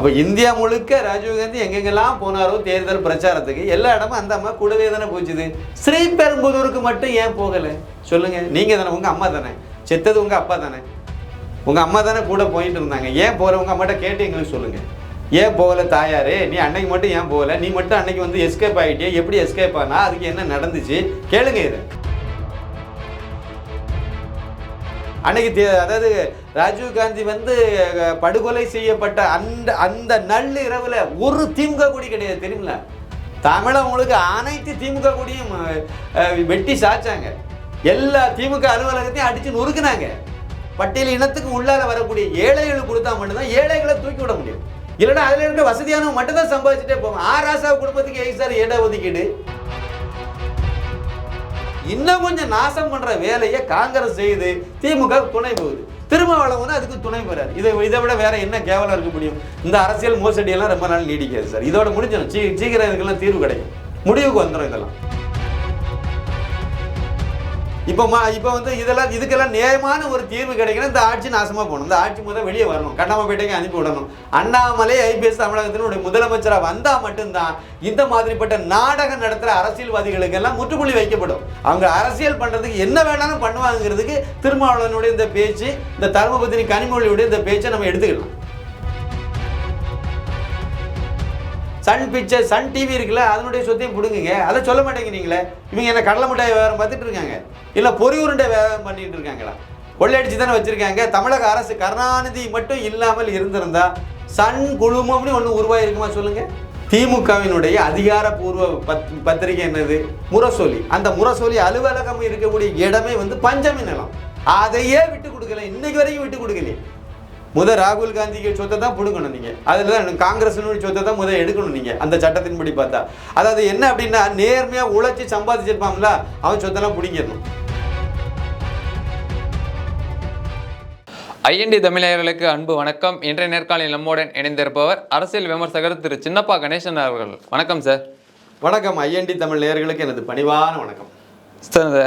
அப்போ இந்தியா முழுக்க ராஜீவ்காந்தி எங்கெங்கெல்லாம் போனாரோ தேர்தல் பிரச்சாரத்துக்கு எல்லா இடமும் அந்த அம்மா கூடவே தானே போச்சுது. ஸ்ரீபெரும்புதூருக்கு மட்டும் ஏன் போகலை? சொல்லுங்கள் நீங்கள் தானே உங்கள் அம்மா தானே. செத்தது உங்கள் அப்பா தானே. உங்கள் அம்மா தானே கூட போயிட்டு இருந்தாங்க. ஏன் போகிறவங்க அம்மாட்ட கேட்டு எங்களுக்கு சொல்லுங்கள் ஏன் போகலை தாயாரே? நீ அன்னைக்கு மட்டும் ஏன் போகலை? நீ மட்டும் அன்னைக்கு வந்து எஸ்கேப் ஆகிட்டே எப்படி எஸ்கேப் ஆனா? அதுக்கு என்ன நடந்துச்சு? கேளுங்க இதை. அன்னைக்கு அதாவது ராஜீவ் காந்தி வந்து படுகொலை செய்யப்பட்ட அந்த அந்த நள்ளிரவில் ஒரு திமுக கொடி கிடையாது தெரியுங்களா? தமிழவங்களுக்கு அனைத்து திமுக கொடியும் வெட்டி சாய்ச்சாங்க எல்லா திமுக அலுவலகத்தையும் அடித்து நொறுக்குனாங்க. பட்டியல் இனத்துக்கு உள்ளார வரக்கூடிய ஏழைகளுக்கு கொடுத்தா மட்டும்தான் ஏழைகளை தூக்கி விட முடியும். இல்லைன்னா அதில் இருக்க வசதியானவங்க மட்டும்தான் சம்பாதிச்சுட்டே போவாங்க. ஆர் ராசா குடும்பத்துக்கு எய் சார் இட ஒதுக்கீடு. இன்னும் கொஞ்சம் நாசம் பண்ற வேலையை காங்கிரஸ் செய்யுது திமுக துணை போகுது. திருமாவளவன் வந்து அதுக்கு துணை போறாரு. இதை இதை விட வேற என்ன கேவலம் இருக்க முடியும்? இந்த அரசியல் மோசடி எல்லாம் ரொம்ப நாள் நீடிக்காது சார். இதோட முடிஞ்சிடும். சீ சீக்கிரம் இதுக்கெல்லாம் தீர்வு கிடைக்கும். முடிவுக்கு வந்துடும் இதெல்லாம். இப்போ மா இப்போ வந்து இதெல்லாம் இதுக்கெல்லாம் நியாயமான ஒரு தீர்வு கிடைக்கணும். இந்த ஆட்சி நாசமாக போகணும். இந்த ஆட்சி முதல் வெளியே வரணும். கண்ணாமப்பேட்டைக்கு அனுப்பி விடணும். அண்ணாமலை ஐபிஎஸ் தமிழகத்தினுடைய முதலமைச்சராக வந்தால் மட்டும்தான் இந்த மாதிரிப்பட்ட நாடகம் நடத்துகிற அரசியல்வாதிகளுக்கெல்லாம் முற்றுப்புள்ளி வைக்கப்படும். அவங்க அரசியல் பண்ணுறதுக்கு என்ன வேணாலும் பண்ணுவாங்கிறதுக்கு திருமாவளவனுடைய இந்த பேச்சு இந்த தர்மபுத்தினி கனிமொழியுடைய இந்த பேச்சை நம்ம எடுத்துக்கலாம். சன் பிக்சர் சன் டிவி இருக்குல்ல அதனுடைய சொத்தையும் பிடுங்குங்க. அதை சொல்ல மாட்டேங்கிறீங்களே இவங்க என்ன கடலை மிட்டாய் வியாபாரம் பார்த்துட்டு இருக்காங்க. இல்லை பொறி உருண்டை வியாபாரம் பண்ணிட்டு இருக்காங்களா? கொள்ளையடிச்சு தானே வச்சுருக்காங்க. தமிழக அரசு கருணாநிதி மட்டும் இல்லாமல் இருந்திருந்தா சன் குழுமம்னு ஒன்று உருவாயிருக்குமா சொல்லுங்கள் திமுகவினுடைய அதிகாரப்பூர்வ பத் பத்திரிகை என்னது? முரசொலி. அந்த முரசொலி அலுவலகம் இருக்கக்கூடிய இடமே வந்து பஞ்சமி நிலம். அதையே விட்டு கொடுக்கல. இன்னைக்கு வரைக்கும் விட்டு கொடுக்கலையே. முத ராகுல் காந்திக்கு சொத்தை தான் பிடுங்கணும் நீங்க. அதுல தான் காங்கிரஸினுடைய சொத்தை தான் முத எடுக்கணும் நீங்க அந்த சட்டத்தின்படி பார்த்தா. அதாவது என்ன அப்படின்னா நேர்மையா உழைச்சி சம்பாதிச்சிருப்பாங்களா அவன் சொத்தெல்லாம் பிடிங்கிடணும். ஐஎன்டி தமிழர்களுக்கு அன்பு வணக்கம். இன்றைய நேர்காணலில் நம்முடன் இணைந்திருப்பவர் அரசியல் விமர்சகர் திரு சின்னப்பா கணேசன் அவர்கள். வணக்கம் சார். வணக்கம். ஐஎன்டி தமிழ் நேயர்களுக்கு எனது பணிவான வணக்கம். சார் இந்த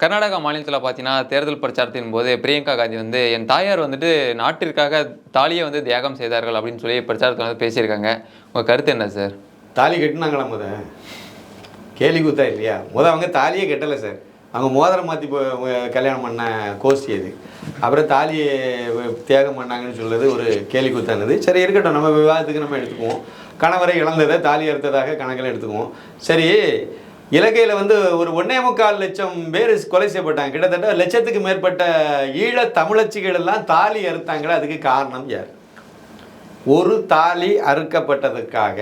கர்நாடகா மாநிலத்தில் பார்த்தீங்கன்னா தேர்தல் பிரச்சாரத்தின் போது பிரியங்கா காந்தி வந்து என் தாயார் வந்துட்டு நாட்டிற்காக தாலியை வந்து தியாகம் செய்தார்கள் அப்படின்னு சொல்லி பிரச்சாரத்தில் வந்து பேசியிருக்காங்க. உங்கள் கருத்து என்ன சார்? தாலி கட்டினாங்களா முத? கேலி கூத்தா இல்லையா? முத அவங்க தாலியே கட்டலை சார். அவங்க மோதிரம் மாற்றி கல்யாணம் பண்ண கோஷ்டி அது. அப்புறம் தாலியை தியாகம் பண்ணாங்கன்னு சொல்கிறது ஒரு கேலி கூத்தானது. சரி இருக்கட்டும். நம்ம விவாதத்துக்கு நம்ம எடுத்துக்குவோம். கணவரை இழந்ததை தாலி அறுத்ததாக கணக்கில் எடுத்துக்குவோம். சரி இலங்கையில் வந்து ஒரு ஒன்னே முக்கால் லட்சம் பேர் கொலை செய்யப்பட்டாங்க. கிட்டத்தட்ட லட்சத்துக்கு மேற்பட்ட ஈழ தமிழச்சிகள் எல்லாம் தாலி அறுத்தாங்களே அதுக்கு காரணம் யார்? ஒரு தாலி அறுக்கப்பட்டதுக்காக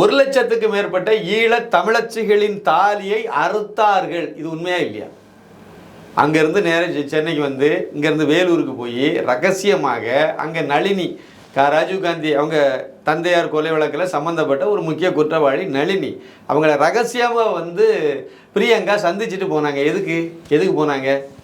ஒரு லட்சத்துக்கு மேற்பட்ட ஈழ தமிழச்சிகளின் தாலியை அறுத்தார்கள். இது உண்மையா இல்லையா? அங்கேருந்து நேரா சென்னைக்கு வந்து இங்கேருந்து வேலூருக்கு போய் ரகசியமாக அங்கே நளினி க. ராஜீவ்காந்தி அவங்க தந்தையார் கொலை வழக்கில் சம்மந்தப்பட்ட ஒரு முக்கிய குற்றவாளி நளினி. அவங்கள ரகசியமாக வந்து பிரியங்கா சந்திச்சுட்டு போனாங்க. எதுக்கு? எதுக்கு போனாங்க?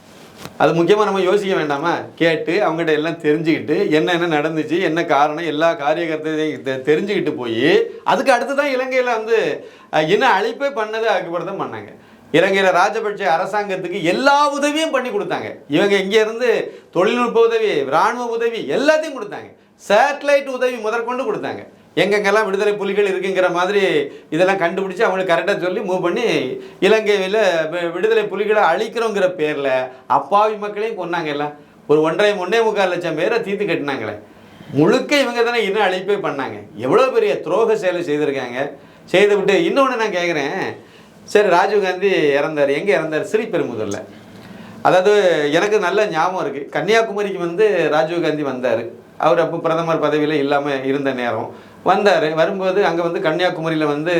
அது முக்கியமாக நம்ம யோசிக்க வேண்டாமா? கேட்டு அவங்ககிட்ட எல்லாம் தெரிஞ்சுக்கிட்டு என்ன என்ன நடந்துச்சு என்ன காரணம் எல்லா காரியகர்த்தையும் தெ- தெரிஞ்சுக்கிட்டு போய் அதுக்கு அடுத்து தான் இலங்கையில் வந்து என்ன அழைப்பே பண்ணது அதுக்கப்புறம் பண்ணாங்க. இலங்கையில் ராஜபட்ச அரசாங்கத்துக்கு எல்லா உதவியும் பண்ணி கொடுத்தாங்க. இவங்க இங்கேருந்து தொழில்நுட்ப உதவி இராணுவ உதவி எல்லாத்தையும் கொடுத்தாங்க. சேட்டலைட் உதவி முதற்கொண்டு கொடுத்தாங்க. எங்கெங்கெல்லாம் விடுதலை புலிகள் இருக்குங்கிற மாதிரி இதெல்லாம் கண்டுபிடிச்சு அவங்களுக்கு கரெக்டாக சொல்லி மூவ் பண்ணி இலங்கையில் விடுதலை புலிகளை அழிக்கிறோங்கிற பேரில் அப்பாவி மக்களையும் கொன்னாங்க எல்லாம் ஒரு ஒன்றரை ஒன்றே முக்கால் லட்சம் பேரை தீர்த்து கட்டினாங்களே. முழுக்க இவங்க தானே இன்னும் அழிப்பே பண்ணாங்க. எவ்வளோ பெரிய துரோக செயலை செய்திருக்காங்க. செய்து விட்டு இன்னொன்று நான் கேட்குறேன் சரி ராஜீவ்காந்தி இறந்தார். எங்கே இறந்தார்? ஸ்ரீபெருமுதலில் அதாவது எனக்கு நல்ல ஞாபகம் இருக்குது கன்னியாகுமரிக்கு வந்து ராஜீவ்காந்தி வந்தார். அவர் அப்போ பிரதமர் பதவியில் இல்லாமல் இருந்த நேரம். வந்தார் வரும்போது அங்கே வந்து கன்னியாகுமரியில் வந்து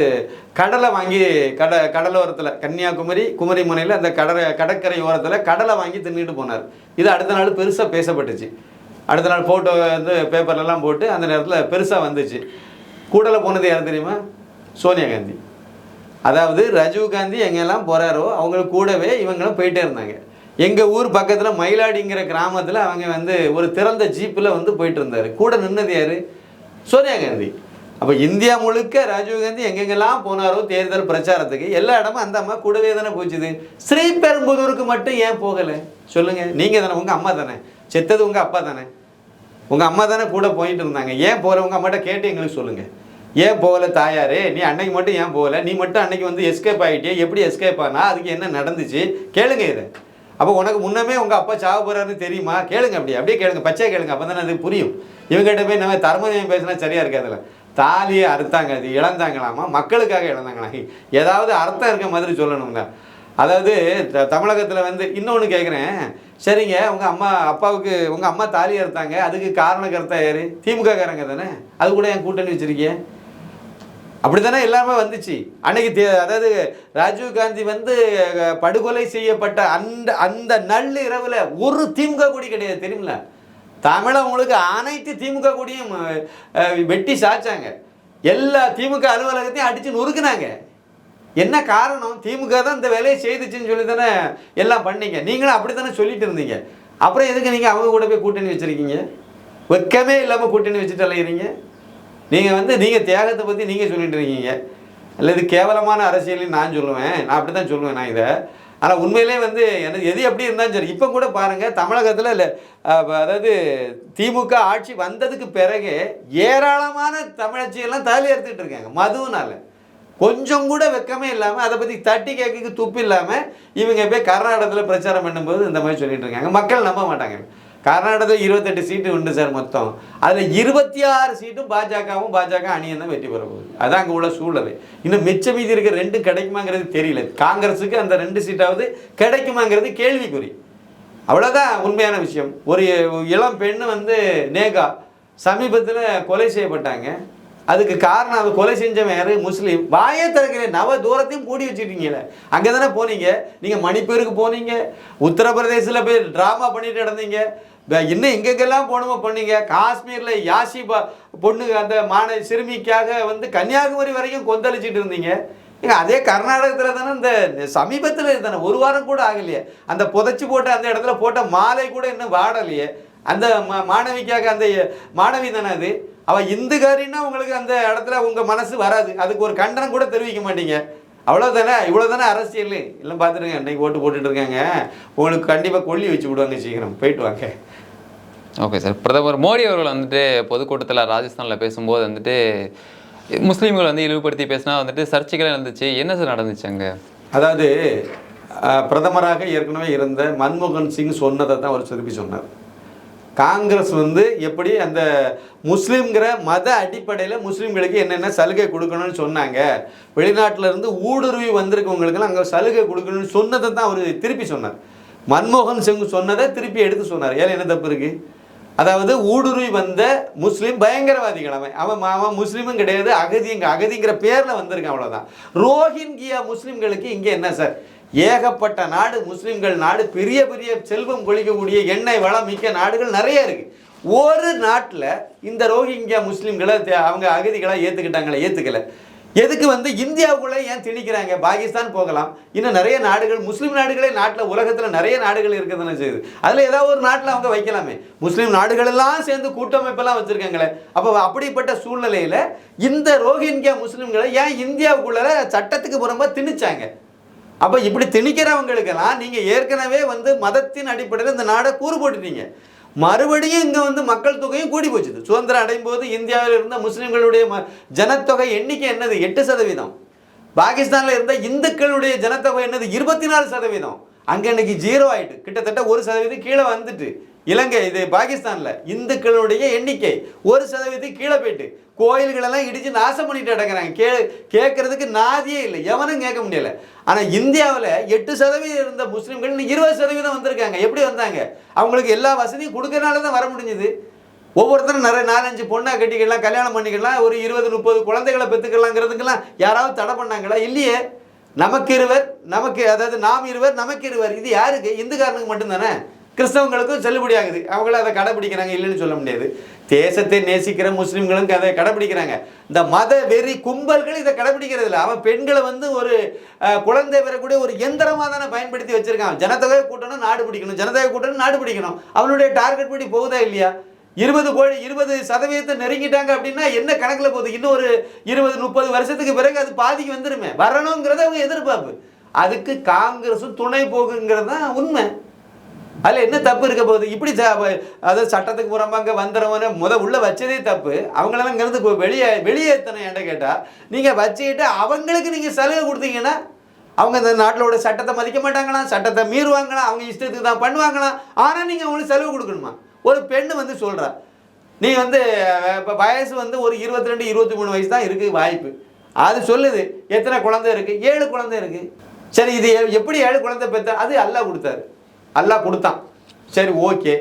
கடலை வாங்கி கட கடலோரத்தில் கன்னியாகுமரி குமரி முனையில் அந்த கடலை கடற்கரை ஓரத்தில் கடலை வாங்கி தின்னுட்டு போனார். இது அடுத்த நாள் பெருசாக பேசப்பட்டுச்சு. அடுத்த நாள் ஃபோட்டோ வந்து பேப்பர்லலாம் போட்டு அந்த நேரத்தில் பெருசாக வந்துச்சு. கூடல போனது யார் தெரியுமா? சோனியா காந்தி. அதாவது ராஜீவ் காந்தி எங்கெல்லாம் போகிறாரோ அவங்க கூடவே இவங்களும் போயிட்டே இருந்தாங்க. எங்கள் ஊர் பக்கத்தில் மயிலாடிங்கிற கிராமத்தில் அவங்க வந்து ஒரு திறந்த ஜீப்பில் வந்து போயிட்டு இருந்தார். கூட நின்னது யார்? சோனியா காந்தி. அப்போ இந்தியா முழுக்க ராஜீவ் காந்தி எங்கெங்கெல்லாம் போனாரோ தேர்தல் பிரச்சாரத்துக்கு எல்லா இடமும் அந்த அம்மா கூடவே தானே போச்சுது. ஸ்ரீபெரும்புதூருக்கு மட்டும் ஏன் போகலை? சொல்லுங்கள் நீங்கள் தானே உங்கள் அம்மா தானே. செத்தது உங்கள் அப்பா தானே. உங்கள் அம்மா தானே கூட போயிட்டு இருந்தாங்க. ஏன் போகல? உங்கள் அம்மாட்ட கேட்டு எங்களுக்கு சொல்லுங்கள் ஏன் போகலை தாயாரே? நீ அன்னைக்கு மட்டும் ஏன் போகலை? நீ மட்டும் அன்னைக்கு வந்து எஸ்கேப் ஆகிட்டே எப்படி எஸ்கேப் ஆனா? அதுக்கு என்ன நடந்துச்சு? கேளுங்க இதை. அப்போ உனக்கு முன்னமே உங்கள் அப்பா சாக போகிறாருன்னு தெரியுமா? கேளுங்க அப்படி அப்படியே கேளுங்க பச்சையாக கேளுங்க. அப்போ தானே அது புரியும். இவங்ககிட்ட போய் நம்ம தர்மநியம் பேசினா சரியாக இருக்காதுல்ல தாலியை அறுத்தாங்க அது இழந்தாங்களாமா? மக்களுக்காக இழந்தாங்களா? ஏதாவது அர்த்தம் இருக்க மாதிரி சொல்லணுங்க அதாவது த- தமிழகத்தில் வந்து இன்னொன்று கேட்குறேன் சரிங்க உங்கள் அம்மா அப்பாவுக்கு உங்கள் அம்மா தாலி அறுத்தாங்க. அதுக்கு காரண கருத்தா யார்? திமுக காரங்க தானே? அது கூட என் கூட்டணி அப்படி தானே எல்லாமே வந்துச்சு. அன்னைக்கு அதாவது ராஜீவ் காந்தி வந்து படுகொலை செய்யப்பட்ட அந்த அந்த நள்ளு இரவில் ஒரு திமுக கொடி கிடையாது தெரியுமில தமிழவங்களுக்கு அனைத்து திமுக கூடியும் வெட்டி சாய்ச்சாங்க எல்லா திமுக அலுவலகத்தையும் அடித்து நொறுக்குனாங்க. என்ன காரணம்? திமுக தான் இந்த வேலையை செய்துச்சுன்னு சொல்லி தானே எல்லாம் பண்ணீங்க. நீங்களும் அப்படி தானே சொல்லிட்டு இருந்தீங்க. அப்புறம் எதுக்கு நீங்கள் அவங்க கூட போய் கூட்டணி வச்சிருக்கீங்க? வெக்கமே இல்லாமல் கூட்டணி வச்சுட்டு அலையிறீங்க? நீங்கள் வந்து நீங்கள் தியாகத்தை பற்றி நீங்கள் சொல்லிட்டு இருக்கீங்க. இல்லை இது கேவலமான அரசியல்னு நான் சொல்லுவேன். நான் அப்படி தான் சொல்லுவேன் நான் இதை. ஆனால் உண்மையிலே வந்து எனக்கு எது எப்படி இருந்தாலும் சரி. இப்போ கூட பாருங்கள் தமிழகத்தில் இல்லை அதாவது திமுக ஆட்சி வந்ததுக்கு பிறகு ஏராளமான தமிழச்சியெல்லாம் தலை எடுத்துக்கிட்டு இருக்காங்க மதுவுனால. கொஞ்சம் கூட வெக்கமே இல்லாமல் அதை பற்றி தட்டி கேட்க துப்பு இல்லாமல் இவங்க போய் கர்நாடகத்தில் பிரச்சாரம் பண்ணும்போது இந்த மாதிரி சொல்லிட்டு இருக்காங்க. மக்கள் நம்ப மாட்டாங்க. கர்நாடகத்தில் இருபத்தெட்டு சீட்டு உண்டு சார் மொத்தம். அதில் இருபத்தி ஆறு சீட்டும் பாஜகவும் பாஜக அணியும் தான் வெற்றி பெற போகுது. அதான் அங்கே உள்ள சூழல். இன்னும் மிச்ச மீதி இருக்க ரெண்டு கிடைக்குமாங்கிறது தெரியல. காங்கிரஸுக்கு அந்த ரெண்டு சீட்டாவது கிடைக்குமாங்கிறது கேள்விக்குறி. அவ்வளோதான் உண்மையான விஷயம். ஒரு இளம் பெண் வந்து நேகா சமீபத்தில் கொலை செய்யப்பட்டாங்க. அதுக்கு காரணம் அது கொலை செஞ்சவன் யாரு? முஸ்லீம். வாயே திறக்கிற நவ தூரத்தையும் பூடி வச்சுட்டீங்களே அங்கே தானே போனீங்க. நீங்கள் மணிப்பூருக்கு போனீங்க. உத்தரப்பிரதேசில் போய் ட்ராமா பண்ணிட்டு நடந்தீங்க. இன்னும் எங்கெங்கெல்லாம் போகணுமோ பண்ணீங்க. காஷ்மீரில் யாசி பா- பொண்ணு அந்த மாண சிறுமிக்காக வந்து கன்னியாகுமரி வரைக்கும் கொந்தளிச்சிட்டு இருந்தீங்க. ஏங்க அதே கர்நாடகத்தில் தானே இந்த சமீபத்தில் தானே ஒரு வாரம் கூட ஆகலையே. அந்த புதைச்சி போட்ட அந்த இடத்துல போட்ட மாலை கூட இன்னும் வாடலையே. அந்த மா- மாணவிக்காக அந்த மாணவி தானே அது. அவள் இந்துக்காரின்னா உங்களுக்கு அந்த இடத்துல உங்கள் மனசு வராது. அதுக்கு ஒரு கண்டனம் கூட தெரிவிக்க மாட்டீங்க. அவ்வளோதானே இவ்வளோ தானே அரசியல்? எல்லாம் பார்த்துருங்க இன்னைக்கு ஓட்டு போட்டுட்டு இருக்காங்க. உங்களுக்கு கண்டிப்பாக கொல்லி வச்சு விடுவாங்க சீக்கிரம். போயிட்டு வாங்க. ஓகே சார் பிரதமர் மோடி அவர்கள் வந்துட்டு பொதுக்கூட்டத்தில் ராஜஸ்தானில் பேசும்போது வந்துட்டு முஸ்லீம்கள் வந்து இழிவுபடுத்தி பேசினா வந்துட்டு சர்ச்சைகள் இருந்துச்சு என்ன சார் நடந்துச்சு அங்கே? அதாவது பிரதமராக ஏற்கனவே இருந்த மன்மோகன் சிங் சொன்னதை தான் அவர் திருப்பி சொன்னார். காங்கிரஸ் வந்து எப்படி அந்த முஸ்லீம்கிற மத அடிப்படையில் முஸ்லீம்களுக்கு என்னென்ன சலுகை கொடுக்கணும்னு சொன்னாங்க. வெளிநாட்டிலேருந்து ஊடுருவி வந்திருக்கவங்களுக்கெல்லாம் அங்கே சலுகை கொடுக்கணும்னு சொன்னதை தான் அவர் திருப்பி சொன்னார். மன்மோகன் சிங் சொன்னதை திருப்பி எடுத்து சொன்னார். ஏன் என்ன தப்பு இருக்குது அதாவது ஊடுருவி வந்த முஸ்லீம் பயங்கரவாதிகள் அவன். அவன் அவன் முஸ்லீமும் கிடையாது அகதிங்க அகதிங்கிற பேரில் வந்திருக்கான் அவ்வளோதான் ரோஹிங்கியா முஸ்லீம்களுக்கு இங்கே என்ன சார்? ஏகப்பட்ட நாடு முஸ்லீம்கள் நாடு பெரிய பெரிய செல்வம் கொளிக்கக்கூடிய எண்ணெய் வளம் மிக்க நாடுகள் நிறைய இருக்குது ஒரு நாட்டில் இந்த ரோஹிங்கியா முஸ்லீம்களை தே- அவங்க அகதிகளாக ஏற்றுக்கிட்டாங்களே ஏற்றுக்கலை எதுக்கு வந்து இந்தியாவுக்குள்ளே ஏன் திணிக்கிறாங்க? பாகிஸ்தான் போகலாம். இன்னும் நிறைய நாடுகள் முஸ்லீம் நாடுகளே நாட்டில் உலகத்தில் நிறைய நாடுகள் இருக்குதுன்னு செய்யுது அதில் ஏதாவது ஒரு நாட்டில் அவங்க வைக்கலாமே. முஸ்லீம் நாடுகளெல்லாம் சேர்ந்து கூட்டமைப்பெல்லாம் வச்சுருக்காங்களே. அப்போ அப்படிப்பட்ட சூழ்நிலையில் இந்த ரோஹிங்கியா முஸ்லீம்களை ஏன் இந்தியாவுக்குள்ளே சட்டத்துக்கு புறம்பாக திணிச்சாங்க? அப்போ இப்படி திணிக்கிறவங்களுக்கெல்லாம் நீங்கள் ஏற்கனவே வந்து மதத்தின் அடிப்படையில் இந்த நாடை கூறு போட்டுட்டீங்க. மறுபடியும் இங்கே வந்து மக்கள் தொகையும் கூடி போச்சுது. சுதந்திரம் அடையும் போது இந்தியாவில் இருந்த முஸ்லீம்களுடைய ம ஜனத்தொகை எண்ணிக்கை என்னது? எட்டு சதவீதம். பாகிஸ்தானில் இருந்த இந்துக்களுடைய ஜனத்தொகை என்னது? இருபத்தி நாலு சதவீதம். அங்கே இன்னைக்கு ஜீரோ ஆயிட்டு. கிட்டத்தட்ட ஒரு சதவீதம் கீழே வந்துட்டு. இலங்கை இது பாகிஸ்தானில் இந்துக்களுடைய எண்ணிக்கை ஒரு சதவீதத்துக்கு கீழே போயிட்டு கோயில்களெல்லாம் இடிச்சு நாசம் பண்ணிட்டு அடங்குறாங்க கே கேட்கறதுக்கு நாதியே இல்லை எவனும் கேட்க முடியல. ஆனால் இந்தியாவில் எட்டு சதவீதம் இருந்த முஸ்லீம்கள் இன்னும் இருபது சதவீதம் வந்திருக்காங்க. எப்படி வந்தாங்க? அவங்களுக்கு எல்லா வசதியும் கொடுக்கறனால தான் வர முடிஞ்சுது. ஒவ்வொருத்தரும் நிறைய நாலஞ்சு பொண்ணாக கட்டிக்கலாம் கல்யாணம் பண்ணிக்கலாம் ஒரு இருபது முப்பது குழந்தைகளை பெற்றுக்கலாங்கிறதுக்கெல்லாம் யாராவது தடை பண்ணாங்களா? இல்லையே. நமக்கு இருவர் நமக்கு அதாவது நாம் இருவர் நமக்கு இருவர். இது யாருக்கு? இந்துக்காரனுக்கு மட்டும்தானே? கிறிஸ்தவங்களுக்கும் செல்லுபடியாகுது அவங்கள அதை கடைபிடிக்கிறாங்க இல்லைன்னு சொல்ல முடியாது. தேசத்தை நேசிக்கிற முஸ்லீம்களும் அதை கடைபிடிக்கிறாங்க. இந்த மத வெறி கும்பல்கள் இதை கடைபிடிக்கிறது இல்லை. அவன் பெண்களை வந்து ஒரு குழந்தை வரக்கூடிய ஒரு எந்திரமாக தானே பயன்படுத்தி வச்சிருக்கான். ஜனத்தொகை கூட்டணும் நாடு பிடிக்கணும். ஜனத்தொகை கூட்டணும் நாடு பிடிக்கணும். அவனுடைய டார்கெட் படி போகுதா இல்லையா? இருபது கோடி இருபது சதவீதத்தை நெருங்கிட்டாங்க அப்படின்னா என்ன கணக்கில் போகுது? இன்னும் ஒரு இருபது முப்பது வருஷத்துக்கு பிறகு அது பாதிக்கு வந்துருமே. வரணுங்கிறத அவங்க எதிர்பார்ப்பு. அதுக்கு காங்கிரஸும் துணை போகுங்கிறது தான் உண்மை. அதில் என்ன தப்பு இருக்க போகுது? இப்படி ச- அதாவது சட்டத்துக்கு புறம்பாங்க வந்துடுறவன முத உள்ள வச்சதே தப்பு. அவங்களெல்லாம் இங்கேருந்து இப்போ வெளியே வெளியேற்றணும் என்ன கேட்டால் நீங்கள் வச்சுக்கிட்டு அவங்களுக்கு நீங்கள் சலுகை கொடுத்தீங்கன்னா அவங்க இந்த நாட்டிலோட சட்டத்தை மதிக்க மாட்டாங்களாம் சட்டத்தை மீறுவாங்களாம் அவங்க இஷ்டத்துக்கு தான் பண்ணுவாங்களாம். ஆனால் நீங்கள் அவங்களுக்கு செலவு கொடுக்கணுமா? ஒரு பெண்ணு வந்து சொல்கிறா நீ வந்து இப்போ வயசு வந்து ஒரு இருபத்தி ரெண்டு இருபத்தி மூணு வயசு தான் இருக்குது வாய்ப்பு. அது சொல்லுது எத்தனை குழந்தை இருக்குது ஏழு குழந்தை இருக்குது சரி இது எப்படி ஏழு குழந்தை பெற்ற அது அல்லாஹ் கொடுத்தாரு. அல்லாஹ் கொடுத்தான். சரி ஓகே.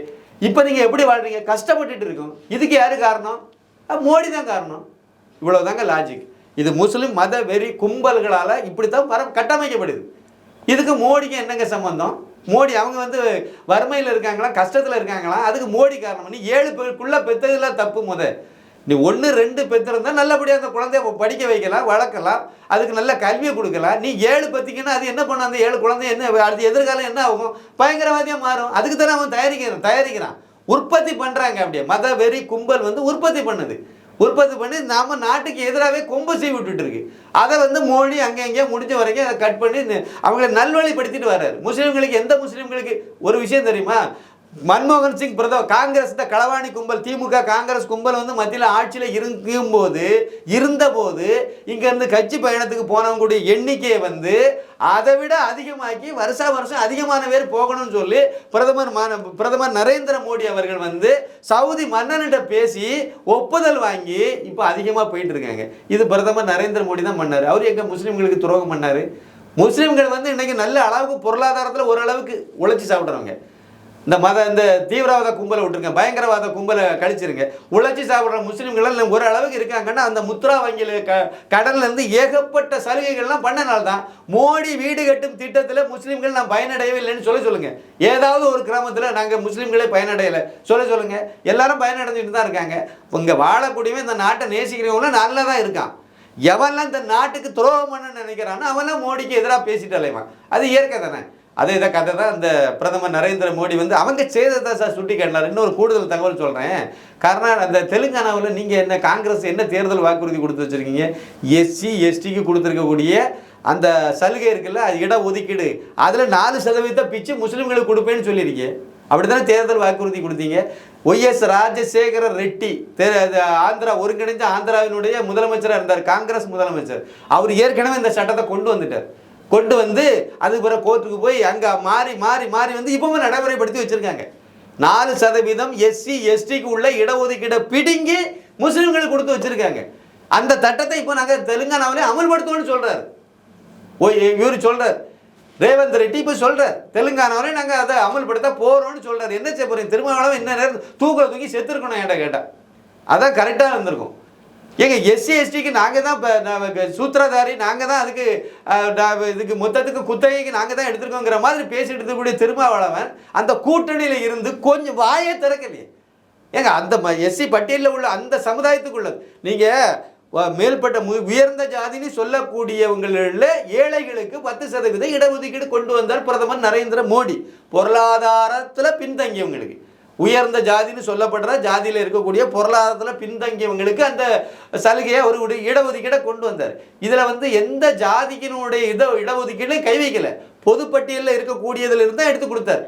இப்போ நீங்கள் எப்படி வாழ்றீங்க? கஷ்டப்பட்டுட்டு இருக்கோம். இதுக்கு யாரு காரணம்? மோடி தான் காரணம். இவ்வளோதாங்க லாஜிக் இது முஸ்லீம் மத வெறி கும்பல்களால் இப்படி தான் வர கட்டமைக்கப்படுது. இதுக்கு மோடிக்கு என்னங்க சம்பந்தம்? மோடி அவங்க வந்து வறுமையில் இருக்காங்களா கஷ்டத்தில் இருக்காங்களா? அதுக்கு மோடி காரணம். நீ ஏழு பேருக்குள்ளே பெற்றதுல தப்பு முத. நீ ஒன்று ரெண்டு பெற்றிருந்தால் நல்லபடியாக அந்த குழந்தைய படிக்க வைக்கலாம் வளர்க்கலாம். அதுக்கு நல்ல கல்வியை கொடுக்கலாம். நீ ஏழு பத்திங்கன்னா அது என்ன பண்ண அந்த ஏழு குழந்தை என்ன அடுத்து எதிர்காலம் என்ன ஆகும்? பயங்கரவாதியாக மாறும். அதுக்கு தானே அவன் தயாரிக்கிறான் தயாரிக்கிறான். உற்பத்தி பண்ணுறாங்க அப்படியே. மத வெறி கும்பல் வந்து உற்பத்தி பண்ணுது. உற்பத்தி பண்ணி நாம நாட்டுக்கு எதிராகவே கொம்பு செய்ய விட்டுட்டு இருக்கு. அதை வந்து மோடி அங்கே எங்கேயோ முடிஞ்ச வரைக்கும் அதை கட் பண்ணி அவங்களை நல்வழிப்படுத்திட்டு வர்றாரு. முஸ்லீம்களுக்கு எந்த முஸ்லீம்களுக்கு ஒரு விஷயம் தெரியுமா? மன்மோகன் சிங் பிரதமர் காங்கிரஸ் இந்த களவாணி கும்பல் திமுக காங்கிரஸ் கும்பல் வந்து மத்தியில் ஆட்சியில் இருக்கும் போது இருந்தபோது இங்கேருந்து கட்சி பயணத்துக்கு போனவங்களுடைய எண்ணிக்கையை வந்து அதை விட அதிகமாக்கி வருஷா வருஷம் அதிகமான பேர் போகணும்னு சொல்லி பிரதமர் மான- பிரதமர் நரேந்திர மோடி அவர்கள் வந்து சவுதி மன்னனிட்ட பேசி ஒப்புதல் வாங்கி இப்போ அதிகமாக போயிட்டு இருக்காங்க. இது பிரதமர் நரேந்திர மோடி தான் பண்ணார். அவர் எங்கள் முஸ்லீம்களுக்கு துரோகம் பண்ணார். முஸ்லீம்கள் வந்து இன்றைக்கி நல்ல அளவுக்கு பொருளாதாரத்தில் ஓரளவுக்கு உழைச்சி சாப்பிட்றவங்க. இந்த மத இந்த தீவிரவாத கும்பலை விட்டுருங்க பயங்கரவாத கும்பலை கழிச்சிருங்க. உழைச்சி சாப்பிட்ற முஸ்லீம்கள் ஒரு அளவுக்கு இருக்காங்கன்னா அந்த முத்ரா வங்கியில் க கடன்லேருந்து ஏகப்பட்ட சலுகைகள்லாம் பண்ணனால தான் மோடி வீடு கட்டும் திட்டத்தில் முஸ்லீம்கள் நான் பயனடையவே இல்லைன்னு சொல்ல சொல்லுங்கள் ஏதாவது ஒரு கிராமத்தில் நாங்கள் முஸ்லீம்களே பயனடையலை. சொல்ல சொல்லுங்கள் எல்லாரும் பயனடைஞ்சிட்டு தான் இருக்காங்க. இங்கே வாழக்கூடியவன் இந்த நாட்டை நேசிக்கிறவங்களும் நல்லா தான் இருக்கான். எவன்லாம் இந்த நாட்டுக்கு துரோகம் பண்ண நினைக்கிறானோ அவன்லாம் மோடிக்கு எதிராக பேசிட்டு அலைவான் அது இயற்கை தானே. அதே இதை கதை தான் இந்த பிரதமர் நரேந்திர மோடி வந்து அவங்க செய்ததை சார் சுட்டி காட்டினார் இன்னொரு கூடுதல் தகவல் சொல்கிறேன் கர்நாடக அந்த தெலுங்கானாவில் நீங்கள் என்ன காங்கிரஸ் என்ன தேர்தல் வாக்குறுதி கொடுத்து வச்சுருக்கீங்க? எஸ்சி எஸ்டிக்கு கொடுத்துருக்கக்கூடிய அந்த சலுகை இருக்குல்ல அது இட ஒதுக்கீடு அதில் நாலு சதவீதத்தை பிச்சு முஸ்லீம்களுக்கு கொடுப்பேன்னு சொல்லியிருக்கேன் அப்படி தானே தேர்தல் வாக்குறுதி கொடுத்தீங்க? ஒய்எஸ் ராஜசேகர ரெட்டி தே- ஆந்திரா ஒருங்கிணைந்த ஆந்திராவினுடைய முதலமைச்சராக இருந்தார் காங்கிரஸ் முதலமைச்சர். அவர் ஏற்கனவே இந்த சட்டத்தை கொண்டு வந்துட்டார். கொண்டு வந்து அதுக்கு பிறகு கோர்ட்டுக்கு போய் அங்கே மாறி மாறி மாறி வந்து இப்போவும் நடைமுறைப்படுத்தி வச்சுருக்காங்க. நாலு சதவீதம் எஸ்சி எஸ்டிக்கு உள்ள இடஒதுக்கீடை பிடுங்கி முஸ்லீம்களுக்கு கொடுத்து வச்சுருக்காங்க. அந்த சட்டத்தை இப்போ நாங்கள் தெலுங்கானாவிலே அமல்படுத்துவோம்னு சொல்கிறார் ஓ இவர் சொல்கிறார் ரேவந்த் ரெட்டி இப்போ சொல்கிறார் தெலுங்கானாவிலே நாங்கள் அதை அமல்படுத்த போகிறோம்னு சொல்கிறார் என்ன செய்ய போறீங்க? திருமணம் என்ன நேரம் தூக்கில் தூக்கி செத்துருக்கணும் என்கிட்ட கேட்டால் அதான் கரெக்டாக இருந்திருக்கும். ஏங்க எஸ்சி எஸ்டிக்கு நாங்கள் தான் இப்போ சூத்திரதாரி நாங்கள் தான் அதுக்கு நான் இதுக்கு மொத்தத்துக்கு குத்தகைக்கு நாங்கள் தான் எடுத்துருக்கோங்கிற மாதிரி பேசிட்டு இருக்கக்கூடிய திருமாவளவன் அந்த கூட்டணியில் இருந்து கொஞ்சம் வாயே திறக்கலையே. ஏங்க அந்த எஸ்சி பட்டியலில் உள்ள அந்த சமுதாயத்துக்குள்ளது. நீங்கள் மேல்பட்ட மு- உயர்ந்த ஜாதின்னு சொல்லக்கூடியவங்களில் ஏழைகளுக்கு பத்து சதவீதம் இடஒதுக்கீடு கொண்டு வந்தார் பிரதமர் நரேந்திர மோடி. பொருளாதாரத்தில் பின்தங்கியவங்களுக்கு. உயர்ந்த ஜாதின்னு சொல்லப்படுற ஜாதியில் இருக்கக்கூடிய பொருளாதாரத்தில் பின்தங்கியவங்களுக்கு அந்த சலுகையை அவர் இடஒதுக்கீடை கொண்டு வந்தார். இதில் வந்து எந்த ஜாதிக்கினுடைய இட இடஒதுக்கீடுலையும் கை வைக்கலை. பொதுப்பட்டியலில் இருக்கக்கூடியதுலேருந்து தான் எடுத்து கொடுத்தாரு.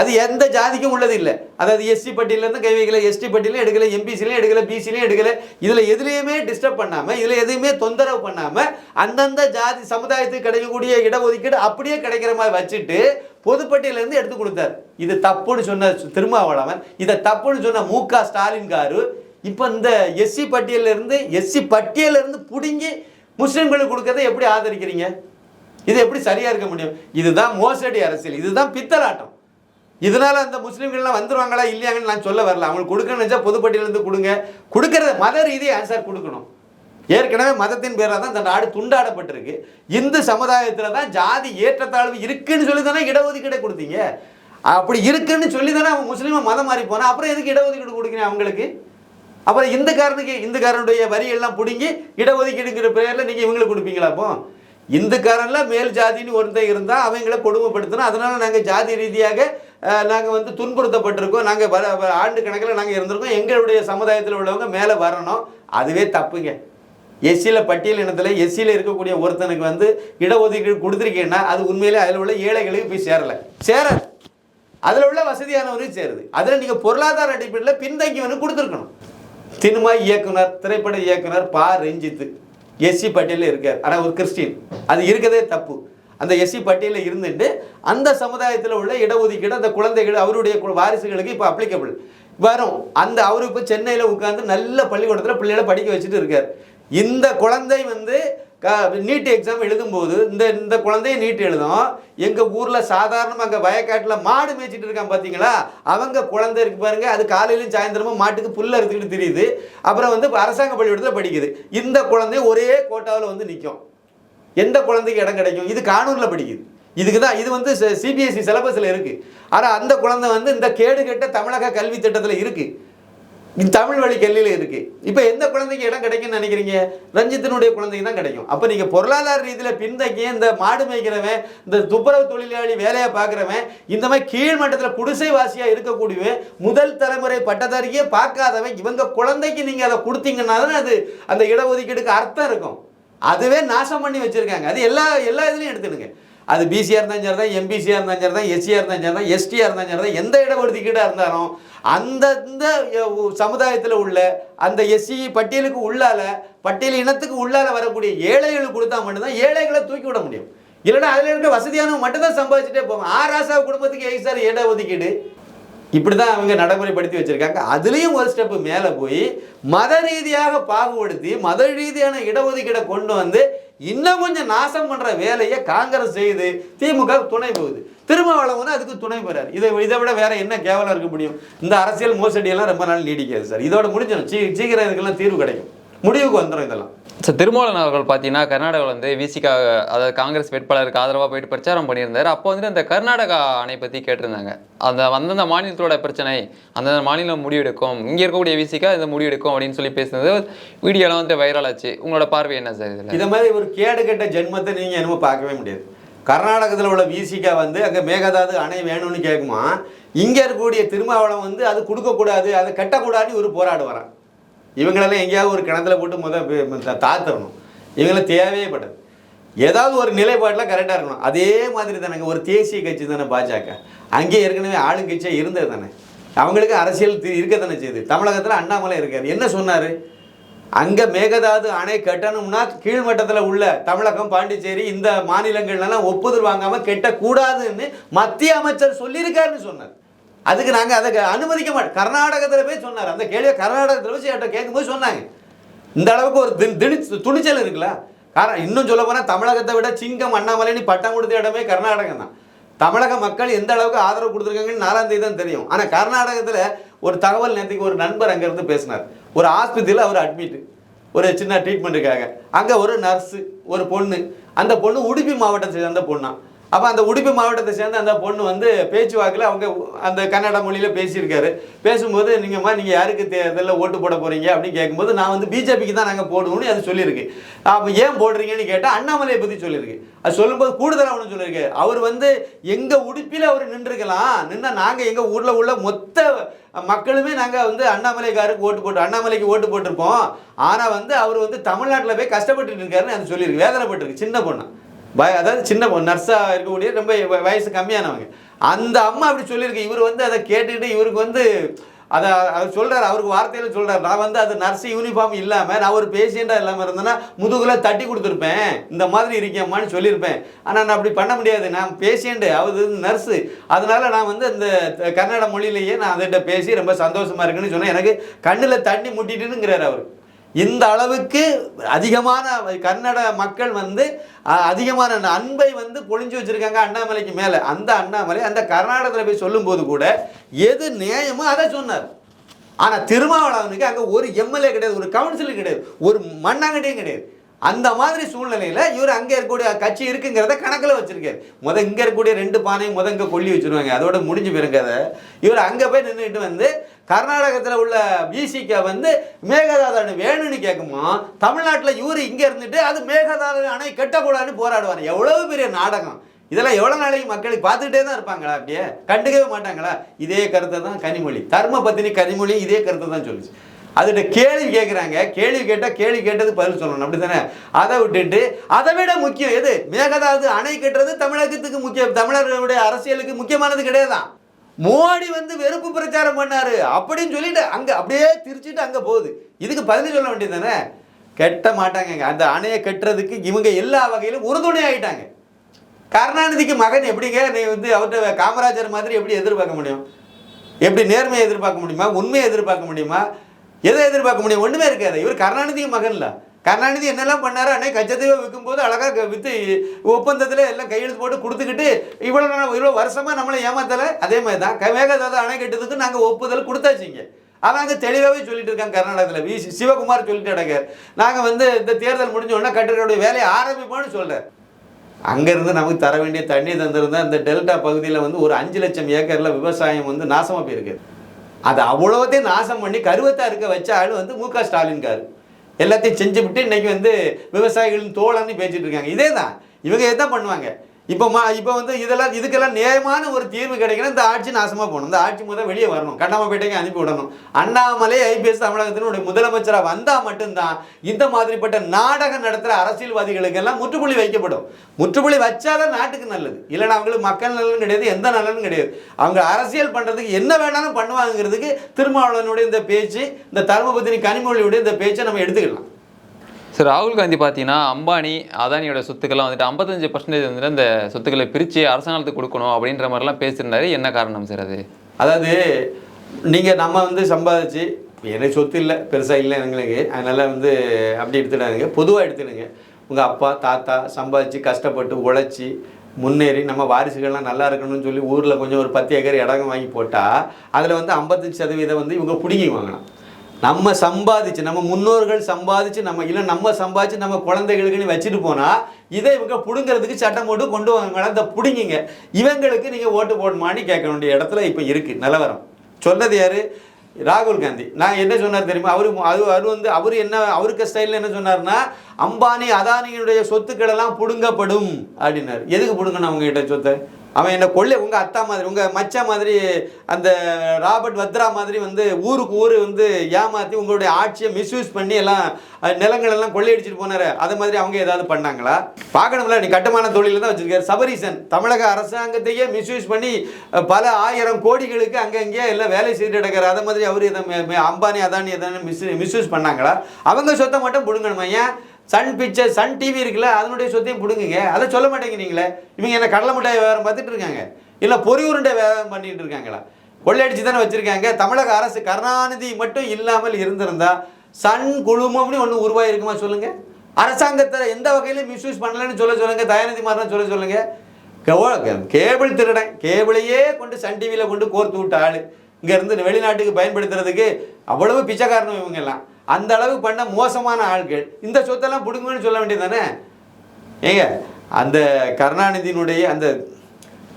அது எந்த ஜாதிக்கும் உள்ளது இல்லை அதாவது எஸ்சி பட்டியலேருந்து கை வைக்கல எஸ்டி பட்டியலையும் எடுக்கல எம்பிசிலையும் எடுக்கல பிசிலையும் எடுக்கல. இதில் எதுலேயுமே டிஸ்டர்ப் பண்ணாமல் இதில் எதுவுமே தொந்தரவு பண்ணாமல் அந்தந்த ஜாதி சமுதாயத்துக்கு கிடைக்கக்கூடிய இடஒதுக்கீடு அப்படியே கிடைக்கிற மாதிரி வச்சுட்டு பொதுப்பட்டியலேருந்து எடுத்து கொடுத்தார். இது தப்புன்னு சொன்ன திருமாவளவன் இதை தப்புன்னு சொன்ன மு க ஸ்டாலின் காரு இப்போ இந்த எஸ்சி பட்டியலேருந்து எஸ்சி பட்டியலேருந்து பிடுங்கி முஸ்லீம்களுக்கு கொடுக்கறதை எப்படி ஆதரிக்கிறீங்க? இது எப்படி சரியாக இருக்க முடியும்? இதுதான் மோசடி அரசியல் இதுதான் பித்தலாட்டம். இதனால அந்த முஸ்லீம்கள்லாம் வந்துருவாங்களா இல்லையாங்கன்னு நான் சொல்ல வரல. அவங்களுக்கு கொடுக்கணும்னு நினைச்சா பொதுப்பட்டியலேருந்து கொடுங்க. கொடுக்கறத மத ரீதியை ஆன்சர் கொடுக்கணும்? ஏற்கனவே மதத்தின் பேராக தான் இந்த நாடு துண்டாடப்பட்டிருக்கு. இந்து சமுதாயத்தில் தான் ஜாதி ஏற்றத்தாழ்வு இருக்குன்னு சொல்லி தானே இடஒதுக்கீடை கொடுத்தீங்க. அப்படி இருக்குன்னு சொல்லி தானே அவங்க முஸ்லீமை மதம் மாறி போனால் அப்புறம் எதுக்கு இடஒதுக்கீடு கொடுக்குறீங்க அவங்களுக்கு? அப்புறம் இந்துக்காரனுக்கு இந்துக்காரனுடைய வரியெல்லாம் பிடுங்கி இடஒதுக்கீடுங்கிற பேரில் நீங்கள் இவங்களுக்கு கொடுப்பீங்களா அப்போ? இந்துக்காரன்ல மேல் ஜாதின்னு ஒருத்தன் இருந்தால் அவங்கள கொடுமைப்படுத்தணும். அதனால நாங்கள் ஜாதி ரீதியாக நாங்கள் வந்து துன்புறுத்தப்பட்டிருக்கோம். நாங்கள் வர வ- ஆண்டு கணக்கில் நாங்கள் இருந்திருக்கோம். எங்களுடைய சமுதாயத்தில் உள்ளவங்க மேலே வரணும். அதுவே தப்புங்க. எஸ்சியில் பட்டியல் இனத்தில் எஸ்சியில் இருக்கக்கூடிய ஒருத்தனுக்கு வந்து இடஒதுக்கீடு கொடுத்துருக்கீங்கன்னா அது உண்மையிலே அதில் உள்ள ஏழைகளுக்கு போய் சேரலை. சேர அதில் உள்ள வசதியானவனுக்கு சேருது. அதில் நீங்கள் பொருளாதார அடிப்படையில் பின்தங்கியவனுக்கு கொடுத்துருக்கணும். சினிமா இயக்குனர் திரைப்பட இயக்குனர் பா. ரஞ்சித் எஸ்சி பட்டியலில் இருக்கார். ஆனால் ஒரு கிறிஸ்டின். அது இருக்கதே தப்பு. அந்த எஸ்சி பட்டியலில் இருந்துட்டு அந்த சமுதாயத்தில் உள்ள இடஒதுக்கீடு அந்த குழந்தைகள் அவருடைய கு- வாரிசுகளுக்கு இப்போ அப்ளிகபிள் வரும் அந்த அவரு இப்போ சென்னையில் உட்காந்து நல்ல பள்ளிக்கூடத்தில் பிள்ளைகளை படிக்க வச்சுட்டு இருக்கார். இந்த குழந்தை வந்து நீட் எக்ஸாம் எழுதும்போது இந்த இந்த குழந்தைய நீட் எழுதும். எங்கள் ஊரில் சாதாரணமாக அங்கே வயக்காட்டில் மாடு மேய்ச்சிட்டு இருக்கான் பார்த்தீங்களா அவங்க குழந்தை இருக்கு பாருங்க அது காலையிலும் சாயந்தரமும் மாட்டுக்கு புல்ல எடுத்துக்கிட்டு தெரியுது. அப்புறம் வந்து அரசாங்க பள்ளிக்கூடத்தில் படிக்குது. இந்த குழந்தை ஒரே கோட்டாவில் வந்து நிற்கும் எந்த குழந்தைக்கு இடம் கிடைக்கும்? இது கானூரில் படிக்குது. இதுக்கு தான் இது வந்து சிபிஎஸ்சி சிலபஸில் இருக்குது ஆனால் அந்த குழந்தை வந்து இந்த கேடு கெட்ட தமிழக கல்வி திட்டத்தில் இருக்குது தமிழ் வழி கல்வியில் இருக்குது இப்போ எந்த குழந்தைக்கு இடம் கிடைக்கும்னு நினைக்கிறீங்க? ரஞ்சித்தினுடைய குழந்தைக்கு தான் கிடைக்கும். அப்போ நீங்கள் பொருளாதார ரீதியில் பின்தங்கிய இந்த மாடு மேய்க்கிறவன் இந்த துப்புரவு தொழிலாளி வேலையை பார்க்குறவன் இந்த மாதிரி கீழ்மட்டத்தில் குடிசைவாசியாக இருக்கக்கூடியவன் முதல் தலைமுறை பட்டதாரியே பார்க்காதவன் இவங்க குழந்தைக்கு நீங்கள் அதை கொடுத்தீங்கன்னா தான் அது அந்த இடஒதுக்கீடுக்கு அர்த்தம் இருக்கும். அதுவே நாசம் பண்ணி வச்சுருக்காங்க. அது எல்லா எல்லா இதுலையும் எடுத்துடுங்க அது பிசியாக இருந்தாலும் சரி தான் எம்பிசியாக இருந்தாலும் சரி தான் எஸ்சியாக இருந்தாலும் சரி தான் எஸ்டியாக இருந்தாலும் சரி தான் எந்த இடஒதுக்கீடாக இருந்தாலும் அந்தந்த சமுதாயத்தில் உள்ள அந்த எஸ்சி பட்டியலுக்கு உள்ளால பட்டியல் இனத்துக்கு உள்ளால வரக்கூடிய ஏழைகளுக்கு கொடுத்தா மட்டும்தான் ஏழைகளை தூக்கி விட முடியும். இல்லைன்னா அதில் இருக்க வசதியானவங்க மட்டும்தான் சம்பாதிச்சுட்டே போவாங்க. ஆராசா குடும்பத்துக்கு எய் சார் இட ஒதுக்கீடு இப்படி தான் அவங்க நடைமுறைப்படுத்தி வச்சுருக்காங்க. அதுலேயும் ஒரு ஸ்டெப்பு மேலே போய் மத ரீதியாக பாகுபடுத்தி மத ரீதியான இடஒதுக்கீடை கொண்டு வந்து இன்னும் கொஞ்சம் நாசம் பண்ணுற வேலையை காங்கிரஸ் செய்யுது திமுக துணை போகுது. திருமாவளவன் வந்து அதுக்கு துணை போறாரு. இதை இதை விட வேற என்ன கேவலம் இருக்க முடியும்? இந்த அரசியல் மோசடியெல்லாம் ரொம்ப நாள் நீடிக்காது சார். இதோட முடிஞ்சிடும். சீ சீக்கிரம் இதுக்கெல்லாம் தீர்வு கிடைக்கும். முடிவுக்கு வந்துடும் இதெல்லாம். சார் திருமாவளவன் அவர்கள் பார்த்தீங்கன்னா கர்நாடகாவில் வந்து விசிகா அதாவது காங்கிரஸ் வேட்பாளருக்கு ஆதரவாக போயிட்டு பிரச்சாரம் பண்ணியிருந்தார். அப்போ வந்துட்டு அந்த கர்நாடகா அணை பற்றி கேட்டிருந்தாங்க. அந்த அந்தந்த மாநிலத்தோட பிரச்சனை அந்தந்த மாநிலம் முடிவெடுக்கும் இங்கே இருக்கக்கூடிய விசிகா இந்த முடிவெடுக்கும் அப்படின்னு சொல்லி பேசுனது வீடியோலாம் வந்து வைரல் ஆச்சு. உங்களோட பார்வை என்ன சார் இதில்? இதை மாதிரி ஒரு கேடு கெட்ட ஜென்மத்தை நீங்கள் என்னமோ பார்க்கவே முடியாது. கர்நாடகத்தில் உள்ள விசிகா வந்து அங்கே மேகதாது அணை வேணும்னு கேட்குமா இங்கே இருக்கக்கூடிய திருமாவளம் வந்து அது கொடுக்கக்கூடாது அதை கட்டக்கூடாதுன்னு ஒரு போராடு வரான் இவங்களெல்லாம் எங்கேயாவது ஒரு கிணத்துல போட்டு முத தாத்தணும் தா- தாத்தரணும். இவங்களை ஏதாவது ஒரு நிலைப்பாட்டில் கரெக்டாக இருக்கணும். அதே மாதிரி தானேங்க ஒரு தேசிய கட்சி தானே பாஜக. அங்கேயே ஏற்கனவே ஆளுங்கட்சியாக இருந்தது தானே. அவங்களுக்கு அரசியல் தி- இருக்க தானே செய்யுது. தமிழகத்தில் அண்ணாமலை இருக்கார். என்ன சொன்னார்? அங்கே மேகதாது அணை கட்டணும்னா கீழ்மட்டத்தில் உள்ள தமிழகம் பாண்டிச்சேரி இந்த மாநிலங்கள்லாம் ஒப்புதல் வாங்காமல் கெட்டக்கூடாதுன்னு மத்திய அமைச்சர் சொல்லியிருக்காருன்னு சொன்னார். அதுக்கு நாங்கள் அதை அனுமதிக்க மாட்டோம். கர்நாடகத்தில் போய் சொன்னார். அந்த கேள்வியை கர்நாடகத்தில் வச்சு என்கிட்ட கேட்கும்போது சொன்னாங்க. இந்த அளவுக்கு ஒரு திணி துணிச்சல் இருக்குல்ல? காரணம் இன்னும் சொல்ல போனால் தமிழகத்தை விட சிங்கம் அண்ணாமலைன்னு பட்டம் கொடுத்த இடமே கர்நாடகம் தான். தமிழக மக்கள் எந்த அளவுக்கு ஆதரவு கொடுத்துருக்காங்கன்னு நாலாம் தேதி தான் தெரியும். ஆனால் கர்நாடகத்தில் ஒரு தகவல் நேற்றுக்கு ஒரு நண்பர் அங்கேருந்து பேசினார். ஒரு ஆஸ்பத்திரியில் அவர் அட்மிட் ஒரு சின்ன ட்ரீட்மெண்ட்டுக்காக அங்கே ஒரு நர்ஸு ஒரு பொண்ணு. அந்த பொண்ணு உடுப்பி மாவட்டத்தை சேர்ந்த பொண்ணா. அப்போ அந்த உடுப்பி மாவட்டத்தை சேர்ந்த அந்த பொண்ணு வந்து பேச்சுவாக்கில் அவங்க அந்த கன்னட மொழியில் பேசியிருக்காரு. பேசும்போது நீங்கம்மா நீங்கள் யாருக்கு தேர்தலில் ஓட்டு போட போகிறீங்க அப்படின்னு கேட்கும்போது நான் வந்து பிஜேபிக்கு தான் நாங்கள் போடுவோம்னு அது சொல்லியிருக்கு. அப்போ ஏன் போடுறீங்கன்னு கேட்டால் அண்ணாமலையை பற்றி சொல்லியிருக்கு. அது சொல்லும்போது கூடுதலாக ஒன்று சொல்லியிருக்கு. அவர் வந்து எங்கள் உடுப்பில் அவர் நின்றுருக்கலாம். நின்னால் நாங்கள் எங்கள் ஊரில் உள்ள மொத்த மக்களுமே நாங்கள் வந்து அண்ணாமலைக்காருக்கு ஓட்டு போட்டு அண்ணாமலைக்கு ஓட்டு போட்டிருப்போம். ஆனால் வந்து அவர் வந்து தமிழ்நாட்டில் போய் கஷ்டப்பட்டுட்டு இருக்காருன்னு அது சொல்லியிருக்கு. வேதனைப்பட்டிருக்கு. சின்ன பொண்ணு. பய அதாவது சின்ன நர்ஸாக இருக்கக்கூடிய ரொம்ப வ- வயசு கம்மியானவங்க. அந்த அம்மா அப்படி சொல்லியிருக்கு. இவர் வந்து அதை கேட்டுக்கிட்டு இவருக்கு வந்து அதை அவர் சொல்கிறார் அவருக்கு வார்த்தையில் சொல்கிறார் நான் வந்து அது நர்ஸ் யூனிஃபார்ம் இல்லாமல் நான் ஒரு பேஷண்ட்டாக இல்லாமல் இருந்தேன்னா முதுகில் தட்டி கொடுத்துருப்பேன். இந்த மாதிரி இருக்கேம்மான்னு சொல்லியிருப்பேன். ஆனால் நான் அப்படி பண்ண முடியாது. நான் பேஷண்ட்டு அவர் நர்ஸு அதனால நான் வந்து இந்த கன்னட மொழியிலேயே நான் அதிட்ட பேசி ரொம்ப சந்தோஷமாக இருக்குன்னு சொன்னேன். எனக்கு கண்ணில் தண்ணி முட்டிட்டுங்கிறார் அவர். இந்த அளவுக்கு அதிகமான கன்னட மக்கள் வந்து அதிகமான அன்பை வந்து பொழிஞ்சு வச்சுருக்காங்க அண்ணாமலைக்கு மேலே. அந்த அண்ணாமலை அந்த கர்நாடகத்தில் போய் சொல்லும்போது கூட எது நியாயமோ அதை சொன்னார். ஆனால் திருமாவளவனுக்கு அங்கே ஒரு எம்எல்ஏ கிடையாது ஒரு கவுன்சிலர் கிடையாது ஒரு மண்ணாங்கட்டியும் கிடையாது. அந்த மாதிரி சூழ்நிலையில் இவர் அங்கே இருக்கக்கூடிய கட்சி இருக்குங்கிறத கணக்கில் வச்சுருக்காரு. முத இங்கே இருக்கக்கூடிய ரெண்டு பானையும் முத இங்கே கொல்லி வச்சிருவாங்க. அதோட முடிஞ்சு போயிருங்க அதை. இவர் அங்கே போய் நின்றுட்டு வந்து கர்நாடகத்தில் உள்ள பிசிக்கு வந்து மேகதாது வேணும்னு கேட்குமா தமிழ்நாட்டில் இவர் இங்கே இருந்துட்டு அது மேகதாது அணை கட்டக்கூடாதுன்னு போராடுவார். எவ்வளவு பெரிய நாடகம். இதெல்லாம் எவ்வளோ நாளைக்கு மக்களுக்கு பார்த்துக்கிட்டே தான் இருப்பாங்களா அப்படியே? கண்டுக்கவே மாட்டாங்களா? இதே கருத்தை தான் கனிமொழி. தர்ம பத்தினி கனிமொழி இதே கருத்தை தான் சொல்லுச்சு. அதுகிட்ட கேள்வி கேட்குறாங்க கேள்வி கேட்டால் கேள்வி கேட்டது பதில் சொல்லணும். அப்படி தானே அதை விட்டுட்டு அதை விட முக்கியம் எது? மேகதாது அணை கட்டுறது தமிழகத்துக்கு முக்கியம். தமிழர்களுடைய அரசியலுக்கு முக்கியமானது கிடையாதான் மோடி வந்து வெறுப்பு பிரச்சாரம் பண்ணாரு அப்படின்னு சொல்லிட்டு அங்க அப்படியே திரிச்சிட்டு அங்க போகுது. இதுக்கு பதில் சொல்ல வேண்டியது தானே கெட்ட மாட்டாங்க அந்த அணையை கட்டுறதுக்கு இவங்க எல்லா வகையிலும் உறுதுணை ஆயிட்டாங்க. கருணாநிதிக்கு மகன் எப்படிங்க? நீ வந்து அவர்கிட்ட காமராஜர் மாதிரி எப்படி எதிர்பார்க்க முடியும்? எப்படி நேர்மையை எதிர்பார்க்க முடியுமா? உண்மையை எதிர்பார்க்க முடியுமா? எதை எதிர்பார்க்க முடியும்? ஒன்றுமே இருக்காது. இவர் கருணாநிதி மகன்ல. கருணாநிதி என்னெல்லாம் பண்ணாரோ அன்னைக்கு கச்சத்தீவை விற்கும்போது அழகாக விற்று ஒப்பந்தத்தில் எல்லாம் கையெழுத்து போட்டு கொடுத்துக்கிட்டு இவ்வளோ நாள் இவ்வளோ வருஷமாக நம்மளை ஏமாத்தலை? அதே மாதிரி தான் க- மேகதாது அணை கட்டுறதுக்கு நாங்கள் ஒப்புதல் கொடுத்தாச்சிங்க. அவங்க தெளிவாகவே சொல்லிட்டு இருக்காங்க கர்நாடகத்தில் வி சிவகுமார் சொல்லிட்டு அடக்கார் நாங்கள் வந்து இந்த தேர்தல் முடிஞ்ச உடனே கட்டுறதுடைய வேலையை ஆரம்பிப்போம்னு சொல்கிறார் அங்கேருந்து நமக்கு தர வேண்டிய தண்ணி தந்திருந்தால் இந்த டெல்டா பகுதியில் வந்து ஒரு அஞ்சு லட்சம் ஏக்கரில் விவசாயம் வந்து நாசமாக போயிருக்கு. அது அவ்வளோத்தையும் நாசம் பண்ணி கருவத்தாக இருக்க வச்ச ஆள் வந்து மு க ஸ்டாலின்காரு. எல்லாத்தையும் செஞ்சு விட்டு இன்றைக்கி வந்து விவசாயிகளின் தோழன்னு பேசிகிட்டு இருக்காங்க. இதே தான் இவங்க எதான் பண்ணுவாங்க? இப்போ மா இப்போ வந்து இதெல்லாம் இதுக்கெல்லாம் நியாயமான ஒரு தீர்வு கிடைக்கணும். இந்த ஆட்சி நாசமாக போகணும். இந்த ஆட்சி முதல் வெளியே வரணும். கண்ணாமப்பேட்டைக்கு அனுப்பி விடணும். அண்ணாமலை ஐபிஎஸ் தமிழகத்தினுடைய முதலமைச்சராக வந்தால் மட்டும்தான் இந்த மாதிரிப்பட்ட நாடகம் நடத்துகிற அரசியல்வாதிகளுக்கெல்லாம் முற்றுப்புள்ளி வைக்கப்படும். முற்றுப்புள்ளி வச்சாதான் நாட்டுக்கு நல்லது. இல்லைன்னா அவங்களுக்கு மக்கள் நலனும் கிடையாது எந்த நலனும் கிடையாது. அவங்க அரசியல் பண்ணுறதுக்கு என்ன வேணாலும் பண்ணுவாங்கிறதுக்கு திருமாவளவனுடைய இந்த பேச்சு இந்த தர்மபுத்தினி கனிமொழியுடைய இந்த பேச்சை நம்ம எடுத்துக்கலாம். சார் ராகுல் காந்தி பார்த்தீங்கன்னா அம்பானி அதானியோட சொத்துக்கெல்லாம் வந்துட்டு ஐம்பத்தஞ்சு பர்சன்டேஜ் வந்துட்டு அந்த சொத்துக்களை பிரித்து அரசாங்கத்துக்கு கொடுக்கணும் அப்படின்ற மாதிரிலாம் பேசியிருந்தாரு. என்ன காரணம் சார் அது? அதாவது நீங்கள் நம்ம வந்து சம்பாதிச்சு எனக்கு சொத்து இல்லை பெருசாக இல்லை எங்களுக்கு. அதனால் வந்து அப்படி எடுத்துடாதுங்க. பொதுவாக எடுத்துடுங்க. உங்கள் அப்பா தாத்தா சம்பாதிச்சு கஷ்டப்பட்டு உழைச்சி முன்னேறி நம்ம வாரிசுகள்லாம் நல்லா இருக்கணும்னு சொல்லி ஊரில் கொஞ்சம் ஒரு பத்து ஏக்கர் இடம் வாங்கி போட்டால் அதில் வந்து ஐம்பத்தஞ்சு சதவீதம் வந்து இவங்க பிடுங்கி வாங்கலாம். நம்ம சம்பாதிச்சு நம்ம முன்னோர்கள் சம்பாதிச்சு நம்ம இல்லை நம்ம சம்பாதிச்சு நம்ம குழந்தைகளுக்குன்னு வச்சுட்டு போனால் இதை இவங்க பிடுங்கிறதுக்கு சட்டம் போட்டு கொண்டு வாங்க இதை பிடுங்கிங்க. இவங்களுக்கு நீங்கள் ஓட்டு போடணுமான்னு கேட்க வேண்டிய இடத்துல இப்போ இருக்குது நிலவரம். சொன்னது யார்? ராகுல் காந்தி. நான் என்ன சொன்னார் தெரியுமா? அவரு அது அவர் வந்து அவர் என்ன அவருக்கு ஸ்டைலில் என்ன சொன்னார்னா அம்பானி அதானியினுடைய சொத்துக்களெல்லாம் பிடுங்கப்படும் அப்படின்னார் அப்படின்னாரு. எதுக்கு பிடுங்கணும் அவங்ககிட்ட சொத்தை? அவன் என்னை கொள்ளை உங்கள் அத்தா மாதிரி உங்கள் மச்சான் மாதிரி அந்த ராபர்ட் வத்ரா மாதிரி வந்து ஊருக்கு ஊர் வந்து ஏமாற்றி உங்களுடைய ஆட்சியை மிஸ்யூஸ் பண்ணி எல்லாம் நிலங்கள் எல்லாம் கொள்ளையடிச்சிட்டு போனார். அதை மாதிரி அவங்க ஏதாவது பண்ணாங்களா? பார்க்கணும்ல நீ கட்டுமான தொழிலில் தான் வச்சுருக்காரு. சபரீசன் தமிழக அரசாங்கத்தையே மிஸ்யூஸ் பண்ணி பல ஆயிரம் கோடிகளுக்கு அங்கங்கே எல்லாம் வேலை செய்து கிடக்காரு. அதை மாதிரி அவர் எதை அம்பானி அதானி எதானு மிஸ் மிஸ்யூஸ் பண்ணாங்களா? அவங்க சொத்தை மட்டும் பிடுங்கணுமா ஏன்? சன் பிக்சர் சன் டிவி இருக்குல்ல அதனுடைய சொத்தையும் பிடுங்குங்க. அதை சொல்ல மாட்டேங்கிறீங்களே இவங்க என்ன கடலை மிட்டாய் வியாபாரம் பார்த்துட்டு இருக்காங்க. இல்லை பொறி உருண்டை வியாபாரம் பண்ணிட்டு இருக்காங்களா? கொள்ளையடிச்சு தானே வச்சுருக்காங்க. தமிழக அரசு கருணாநிதி மட்டும் இல்லாமல் இருந்திருந்தா சன் குழுமம்னு ஒன்று உருவாயிருக்குமா சொல்லுங்கள் அரசாங்கத்தை எந்த வகையிலும் மிஸ்யூஸ் பண்ணலன்னு சொல்ல சொல்லுங்கள் தயாநிதி மாறன் சொல்ல சொல்லுங்கள் கே- கேபிள் திருடன். கேபிளையே கொண்டு சன் டிவியில் கொண்டு கோர்த்து விட்ட ஆள். இங்கேருந்து வெளிநாட்டுக்கு பயன்படுத்துறதுக்கு அவ்வளவு பிச்சைக்காரனும் இவங்கெல்லாம் அந்த அளவு பண்ண மோசமான ஆட்கள் இந்த சொத்தெல்லாம் பிடுங்கன்னு சொல்ல வேண்டியது தானே ஏங்க அந்த கருணாநிதியினுடைய அந்த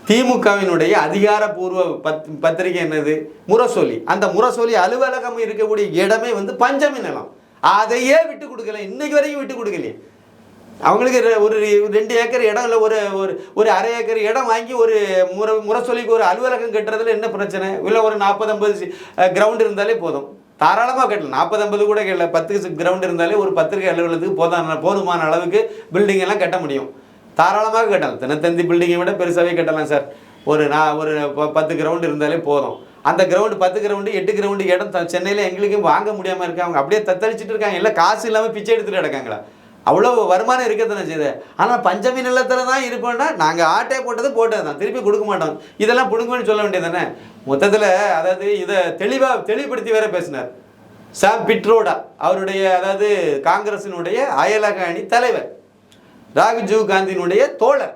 திமுகவினுடைய அதிகாரப்பூர்வ பத் பத்திரிகை என்னது? முரசொலி. அந்த முரசொலி அலுவலகம் இருக்கக்கூடிய இடமே வந்து பஞ்சமி நிலம். அதையே விட்டு கொடுக்கல. இன்னைக்கு வரைக்கும் விட்டு கொடுக்கலையே. அவங்களுக்கு ரெ- ஒரு ரெண்டு ஏக்கர் இடம் இல்லை ஒரு ஒரு ஒரு அரை ஏக்கர் இடம் வாங்கி ஒரு முறை முரசொலிக்கு ஒரு அலுவலகம் கட்டுறதுல என்ன பிரச்சனை? இல்லை ஒரு நாற்பது ஐம்பது கிரவுண்ட் இருந்தாலே போதும். தாராளமாக கட்டலாம். நாற்பது ஐம்பது கூட கேட்கல. பத்து கிரவுண்ட் இருந்தாலே ஒரு பத்திரிகை அலுவலகத்துக்கு போதான போதுமான அளவுக்கு பில்டிங் எல்லாம் கட்ட முடியும். தாராளமாக கட்டலாம். தினத்தந்தி பில்டிங்கை விட பெருசாகவே கட்டலாம் சார் ஒரு நான் ஒரு ப- பத்து கிரவுண்டு இருந்தாலே போதும். அந்த கிரவுண்டு பத்து கிரவுண்டு எட்டு கிரவுண்டு இடம் சென்னையில் எங்களுக்கும் வாங்க முடியாமல் இருக்காங்க அப்படியே தத்தளிச்சிட்டு இருக்காங்க. இல்லை காசு இல்லாமல் பிச்சை எடுத்துகிட்டு கிடக்காங்களா? அவ்வளோ வருமானம் இருக்க தானே செய்யுது? ஆனால் பஞ்சமி நிலத்தில் தான் இருப்போம்னா நாங்கள் ஆட்டே போட்டது போட்டது தான். திருப்பி கொடுக்க மாட்டோம். இதெல்லாம் பிடுங்கன்னு சொல்ல வேண்டியது தானே மொத்தத்தில் அதாவது இதை தெளிவாக தெளிவுபடுத்தி வேற பேசினார். சாம் பிட்ரோடா அவருடைய அதாவது காங்கிரசினுடைய அயலக அணி தலைவர். ராகுஜீவ் காந்தியினுடைய தோழர்.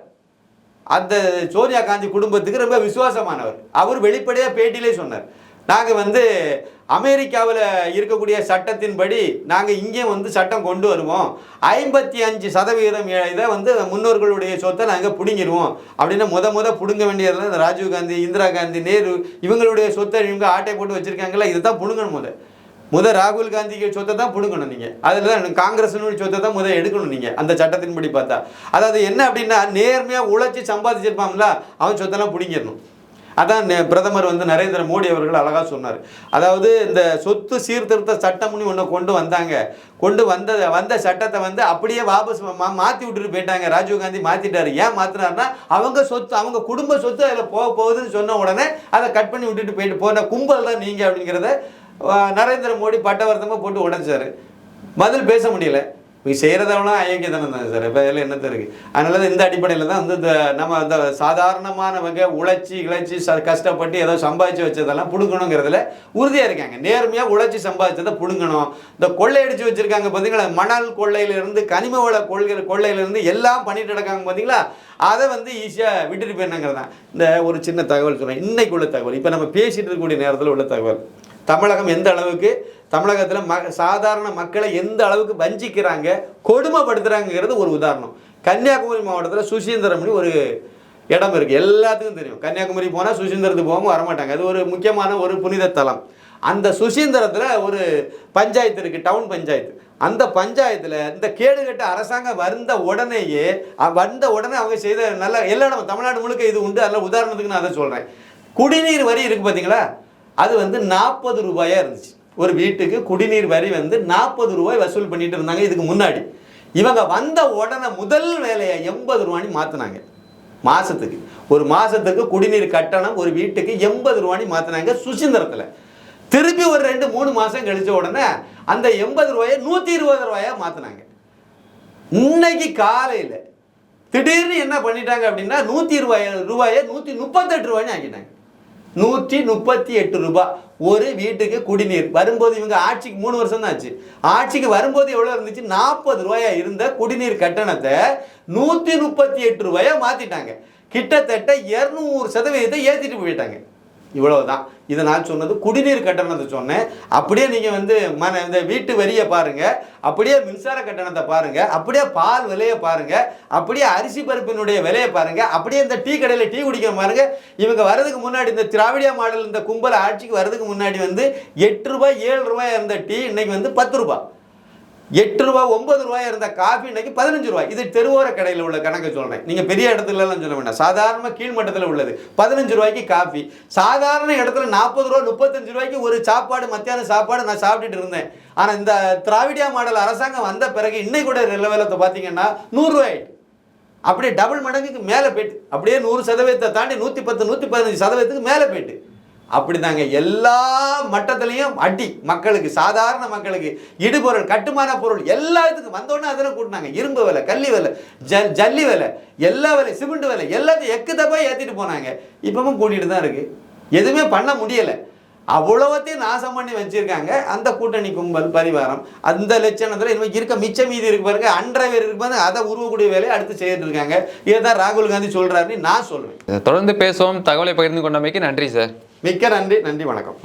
அந்த சோனியா காந்தி குடும்பத்துக்கு ரொம்ப விசுவாசமானவர். அவர் வெளிப்படையாக பேட்டியிலே சொன்னார். நாங்கள் வந்து அமெரிக்காவில் இருக்கக்கூடிய சட்டத்தின்படி நாங்கள் இங்கே வந்து சட்டம் கொண்டு வருவோம். ஐம்பத்தி அஞ்சு சதவீதம் இதை வந்து முன்னோர்களுடைய சொத்தை நாங்கள் பிடுங்கிடுவோம். அப்படின்னு முத முத பிடுங்க வேண்டியதில் இந்த ராஜீவ் காந்தி இந்திரா காந்தி நேரு இவங்களுடைய சொத்தை இவங்க ஆட்டை போட்டு வச்சுருக்காங்களா இதை தான் பிடுங்கணும் முத முத ராகுல் காந்திக்கு சொத்தை தான் பிடுங்கணும் நீங்கள் அதில் தான் காங்கிரஸினுடைய சொத்தை தான் முதல் எடுக்கணும் நீங்கள் அந்த சட்டத்தின்படி பார்த்தா. அதாவது என்ன அப்படின்னா நேர்மையாக உழைச்சி சம்பாதிச்சிருப்பாங்களா அவன் சொத்தெல்லாம் பிடிங்கிடணும். அதான் பிரதமர் வந்து நரேந்திர மோடி அவர்கள் அழகாக சொன்னார். அதாவது இந்த சொத்து சீர்திருத்த சட்டம்னு ஒன்று கொண்டு வந்தாங்க. கொண்டு வந்த வந்த சட்டத்தை வந்து அப்படியே வாபஸ் மா- விட்டுட்டு போயிட்டாங்க. ராஜீவ் காந்தி ஏன் மாற்றினார்னா அவங்க சொத்து அவங்க குடும்ப சொத்து அதில் போக போகுதுன்னு சொன்ன உடனே அதை கட் பண்ணி விட்டுட்டு போயிட்டு போன கும்பல் தான் நீங்கள் அப்படிங்கிறத நரேந்திர மோடி பட்டவர்த்தமாக போட்டு உடைச்சாரு. பதில் பேச முடியல. இவங்க செய்கிறதெல்லாம் அயோக்கியத்தனம் தான் சார். இப்போ இதில் என்னத்த இருக்குது அதனால தான் இந்த அடிப்படையில் தான் வந்து இந்த நம்ம இந்த சாதாரணமானவங்க உழைச்சி இழைச்சி ச கஷ்டப்பட்டு ஏதோ சம்பாதிச்சு வச்சதெல்லாம் பிடுங்கணுங்கிறதுல உறுதியாக இருக்காங்க. நேர்மையாக உழைச்சி சம்பாதிச்சதை பிடுங்கணும். இந்த கொள்ளையடிச்சு வச்சுருக்காங்க பார்த்தீங்களா மணல் கொள்ளையிலேருந்து கனிம வள கொள்கை கொள்ளையிலேருந்து எல்லாம் பண்ணிட்டு நடக்காங்க பார்த்தீங்களா அதை வந்து ஈஸியாக விட்டுட்டு போயிடணுங்கிறது தான் இந்த ஒரு சின்ன தகவல் சொல்கிறேன் இன்னைக்கு உள்ள தகவல். இப்போ நம்ம பேசிகிட்டு இருக்கக்கூடிய நேரத்தில் உள்ள தகவல். தமிழகம் எந்த அளவுக்கு தமிழகத்தில் ம சாதாரண மக்களை எந்த அளவுக்கு வஞ்சிக்கிறாங்க கொடுமைப்படுத்துகிறாங்கிறது ஒரு உதாரணம். கன்னியாகுமரி மாவட்டத்தில் சுசீந்திரம்னு ஒரு இடம் இருக்குது எல்லாத்துக்கும் தெரியும். கன்னியாகுமரி போனால் சுசீந்திரத்துக்கு போகாமல் வரமாட்டாங்க. அது ஒரு முக்கியமான ஒரு புனித தலம். அந்த சுசீந்திரத்தில் ஒரு பஞ்சாயத்து இருக்குது டவுன் பஞ்சாயத்து. அந்த பஞ்சாயத்தில் இந்த கேடுகட்ட அரசாங்கம் வந்த உடனேயே வந்த உடனே அவங்க செய்த நல்ல எல்லா இடம் தமிழ்நாடு முழுக்க இது உண்டு. அதில் உதாரணத்துக்கு நான் அதை சொல்கிறேன் குடிநீர் வரி இருக்குது பார்த்தீங்களா அது வந்து நாற்பது ரூபாயாக இருந்துச்சு. ஒரு வீட்டுக்கு குடிநீர் வரி வந்து நாற்பது ரூபாய் வசூல் பண்ணிட்டு இருந்தாங்க இதுக்கு முன்னாடி. இவங்க வந்த உடனே முதல் வேலையை எண்பது ரூபான்னு மாற்றினாங்க மாதத்துக்கு ஒரு மாதத்துக்கு குடிநீர் கட்டணம் ஒரு வீட்டுக்கு எண்பது ரூபான்னு மாற்றினாங்க சுசீந்திரத்தில். திருப்பி ஒரு ரெண்டு மூணு மாதம் கழித்த உடனே அந்த எண்பது ரூபாயை நூற்றி இருபது ரூபாயாக மாற்றினாங்க இன்னைக்கு காலையில் திடீர்னு என்ன பண்ணிட்டாங்க அப்படின்னா நூற்றி இருபது ரூபாயை நூற்றி முப்பத்தெட்டு ரூபாய்னு ஆக்கிட்டாங்க. நூற்றி முப்பத்தி எட்டு ரூபாய் ஒரு வீட்டுக்கு குடிநீர். வரும்போது இவங்க ஆட்சிக்கு மூணு வருஷம் தான் ஆச்சு. ஆட்சிக்கு வரும்போது எவ்வளோ இருந்துச்சு? நாற்பது ரூபாயா இருந்த குடிநீர் கட்டணத்தை நூற்றி முப்பத்தி எட்டு ரூபாயா மாற்றிட்டாங்க கிட்டத்தட்ட இரநூறு சதவீதத்தை ஏற்றிட்டு போயிட்டாங்க. இவ்வளவுதான். இதை நான் சொன்னது குடிநீர் கட்டணத்தை சொன்னேன். அப்படியே நீங்கள் வந்து மன இந்த வீட்டு வரியை பாருங்கள் அப்படியே மின்சார கட்டணத்தை பாருங்கள் அப்படியே பால் விலையை பாருங்கள் அப்படியே அரிசி பருப்பினுடைய விலையை பாருங்கள் அப்படியே இந்த டீ கடையில் டீ குடிக்க பாருங்க. இவங்க வரதுக்கு முன்னாடி இந்த திராவிடியா மாடல் இந்த கும்பல் ஆட்சிக்கு வரதுக்கு முன்னாடி வந்து எட்டு ரூபாய் ஏழு ரூபாய் இருந்த டீ இன்னைக்கு வந்து பத்து ரூபாய். எட்டு ரூபா ஒன்பது ரூபாய் இருந்த காஃபி இன்னைக்கு பதினஞ்சு ரூபாய். இது தெருவோர கடையில் உள்ள கணக்கு சொல்றேன். நீங்க பெரிய இடத்துலலாம் சொல்ல வேண்டாம். சாதாரண கீழ்மட்டத்தில் உள்ளது. பதினஞ்சு ரூபாய்க்கு காஃபி. சாதாரண இடத்துல நாற்பது ரூபா முப்பத்தஞ்சு ரூபாய்க்கு ஒரு சாப்பாடு மத்தியான சாப்பாடு நான் சாப்பிட்டுட்டு இருந்தேன். ஆனால் இந்த திராவிடியா மாடல் அரசாங்கம் வந்த பிறகு இன்னைக்கு கூட நிலவரத்தை பார்த்தீங்கன்னா நூறுரூவாய் அப்படியே டபுள் மடங்குக்கு மேலே போயிட்டு. அப்படியே நூறு சதவீதத்தை தாண்டி நூற்றி பத்து நூற்றி பதினஞ்சு சதவீதத்துக்கு மேலே போயிட்டு. அப்படிதாங்க. எல்லா மட்டத்திலையும் அடி. மக்களுக்கு சாதாரண மக்களுக்கு இடுபொருள் கட்டுமான பொருள் எல்லாத்துக்கும் வந்தோடனே அதெல்லாம் கூட்டினாங்க. இரும்பு விலை கல்லி விலை ஜல் ஜல்லி விலை எல்லா விலை சிமெண்ட் விலை எல்லாத்தையும் எக்கு தப்பாக ஏற்றிட்டு போனாங்க. இப்பவும் கூட்டிகிட்டு தான் இருக்குது எதுவுமே பண்ண முடியலை. அவ்வளவத்தையும் நாசம் பண்ணி வச்சுருக்காங்க. அந்த கூட்டணி கும்பல் பரிவாரம். அந்த லட்சணத்தில் இனிமேல் இருக்க மிச்ச மீதி இருக்கு பாருங்க. பேர் இருக்கு பாருங்க. அதை உருவக்கூடிய வேலையை அடுத்து செய்துட்டு இருக்காங்க. இதுதான் ராகுல் காந்தி சொல்கிறாருன்னு நான் சொல்வேன். தொடர்ந்து பேசுவோம். தகவலை பகிர்ந்து கொண்டமைக்கு நன்றி சார். மிக்க நன்றி நன்றி வணக்கம்.